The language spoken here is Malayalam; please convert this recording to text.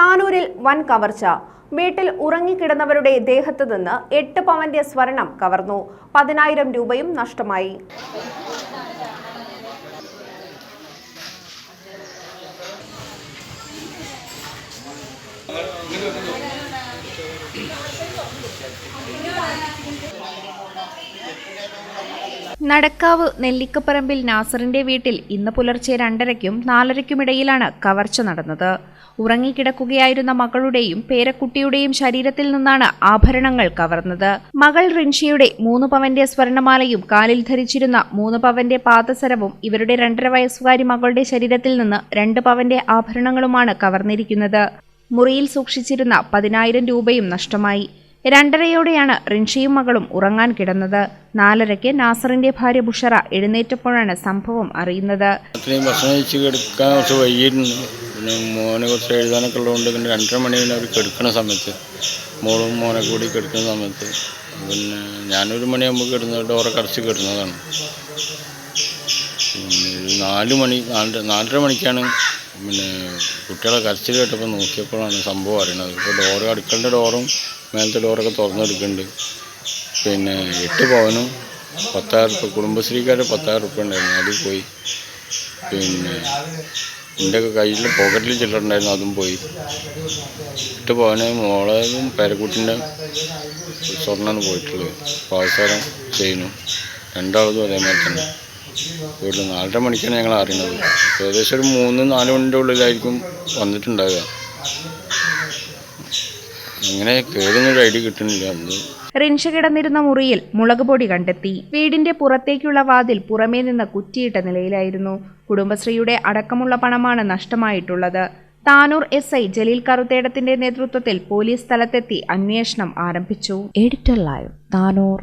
താനൂരിൽ വൻ കവർച്ച. വീട്ടിൽ ഉറങ്ങിക്കിടന്നവരുടെ ദേഹത്ത് നിന്ന് എട്ട് പവന്റെ സ്വർണം കവർന്നു. പതിനായിരം രൂപയും നഷ്ടമായി. നടക്കാവ് നെല്ലിക്കപ്പറമ്പിൽ നാസറിന്റെ വീട്ടിൽ ഇന്ന് പുലർച്ചെ രണ്ടരയ്ക്കും നാലരയ്ക്കുമിടയിലാണ് കവർച്ച നടന്നത്. ഉറങ്ങിക്കിടക്കുകയായിരുന്ന മകളുടെയും പേരക്കുട്ടിയുടെയും ശരീരത്തിൽ നിന്നാണ് ആഭരണങ്ങൾ കവർന്നത്. മകൾ റിൻഷിയുടെ മൂന്ന് പവന്റെ സ്വർണമാലയും കാലിൽ ധരിച്ചിരുന്ന മൂന്ന് പവന്റെ പാദസരവും ഇവരുടെ രണ്ടര വയസ്സുകാരി മകളുടെ ശരീരത്തിൽ നിന്ന് രണ്ട് പവന്റെ ആഭരണങ്ങളുമാണ് കവർന്നിരിക്കുന്നത്. മുറിയിൽ സൂക്ഷിച്ചിരുന്ന പതിനായിരം രൂപയും നഷ്ടമായി. രണ്ടരയോടെയാണ് റിൻഷിയും മകളും ഉറങ്ങാൻ കിടന്നത്. നാലരയ്ക്ക് നാസറിന്റെ ഭാര്യ ബുഷറ എഴുന്നേറ്റപ്പോഴാണ് സംഭവം അറിയുന്നത്. ഭക്ഷണം കഴിച്ച് കിടക്കുന്ന സമയത്ത്. മോളും മോനെ കൂടി കിടക്കുന്ന സമയത്ത്. പിന്നെ ഞാനൊരു മണിയാകുമ്പോൾ കിടന്ന് ഡോറൊക്കെ അടച്ച് കിടന്നതാണ്. പിന്നെ നാല് മണി നാലര നാലര മണിക്കാണ് പിന്നെ കുട്ടികളെ കരച്ചിൽ കേട്ടപ്പോൾ നോക്കിയപ്പോഴാണ് സംഭവം അറിയുന്നത്. ഇപ്പോൾ ഡോറ് അടുക്കളുടെ ഡോറും മേലത്തെ ഡോറൊക്കെ തുറന്നെടുക്കുന്നുണ്ട്. പിന്നെ എട്ട് പവനും പത്തായിരം റുപ്യ കുടുംബശ്രീക്കാരുടെ പത്തായിരം റുപ്യ ഉണ്ടായിരുന്നു അത് പോയി. പിന്നെ എന്റെ കയ്യിൽ പോക്കറ്റിൽ ചില്ലറുണ്ടായിരുന്നു അതും പോയി. എട്ട് പവന് മോളേതും പേരക്കുട്ടിന്റെ സ്വർണമാണ് പോയിട്ടുള്ളത്. പാവസാരം ചെയ്യുന്നു. രണ്ടാളതും അതേമാതിരി തന്നെ. വീട്ടിൽ നാലര മണിക്കാണ് ഞങ്ങൾ അറിയുന്നത്. ഏകദേശം ഒരു മൂന്ന് നാല് മണിന്റെ ഉള്ളിലായിരിക്കും വന്നിട്ടുണ്ടാവുക. അങ്ങനെ കയറുന്നൊരു ഐഡിയ കിട്ടുന്നില്ല. അന്ന് റിൻഷ കിടന്നിരുന്ന മുറിയിൽ മുളക് പൊടി കണ്ടെത്തി. വീടിന്റെ പുറത്തേക്കുള്ള വാതിൽ പുറമേ നിന്ന് കുറ്റിയിട്ട നിലയിലായിരുന്നു. കുടുംബശ്രീയുടെ അടക്കമുള്ള പണമാണ് നഷ്ടമായിട്ടുള്ളത്. താനൂർ എസ് ഐ ജലീൽ കറുത്തേടത്തിന്റെ നേതൃത്വത്തിൽ പോലീസ് സ്ഥലത്തെത്തി അന്വേഷണം ആരംഭിച്ചു. Editor live Tanur.